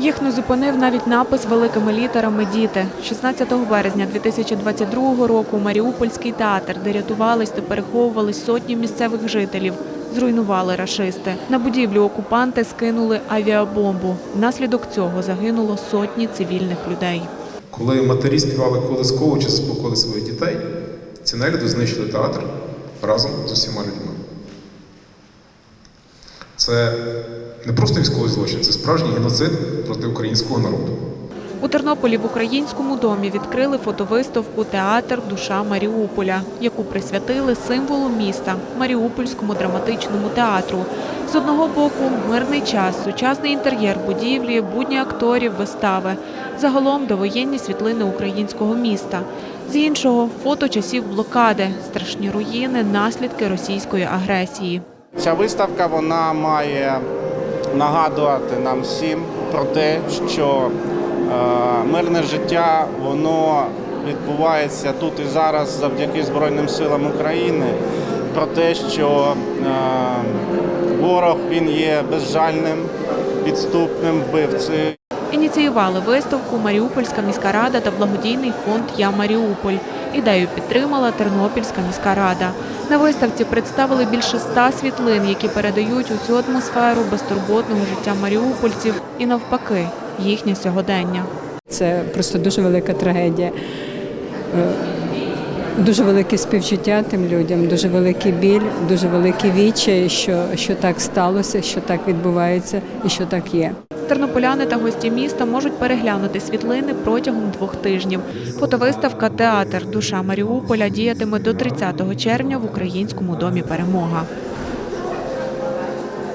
Їх не зупинив навіть напис великими літерами Діти. 16 березня 2022 року Маріупольський театр, де рятувались та переховувались сотні місцевих жителів, зруйнували рашисти. На будівлю окупанти скинули авіабомбу. Внаслідок цього загинуло сотні цивільних людей. Коли матері співали колискову чи заспокоїли своїх дітей, ці нелюди знищили театр разом з усіма людьми. Це не просто військовий злочин, це справжній геноцид проти українського народу. У Тернополі в українському домі відкрили фотовиставку Театр Душа Маріуполя, яку присвятили символу міста Маріупольському драматичному театру. З одного боку мирний час, сучасний інтер'єр будівлі, будні акторів, вистави. Загалом довоєнні світлини українського міста. З іншого фото часів блокади, страшні руїни, наслідки російської агресії. Ця виставка вона має нагадувати нам всім про те, що е, мирне життя воно відбувається тут і зараз завдяки Збройним силам України. Про те, що е, ворог він є безжальним, підступним вбивцею. Ініціювали виставку Маріупольська міська рада та благодійний фонд Я Маріуполь. Ідею підтримала Тернопільська міська рада. На виставці представили більше ста світлин, які передають усю атмосферу безтурботного життя маріупольців і навпаки їхнє сьогодення. Це просто дуже велика трагедія. Е, Дуже велике співчуття тим людям, дуже великий біль, дуже великий відчай, що, що так сталося, що так відбувається і що так є. Тернополяни та гості міста можуть переглянути світлини протягом двох тижнів. Фотовиставка Театр Душа Маріуполя діятиме до 30 червня в Українському домі Перемога.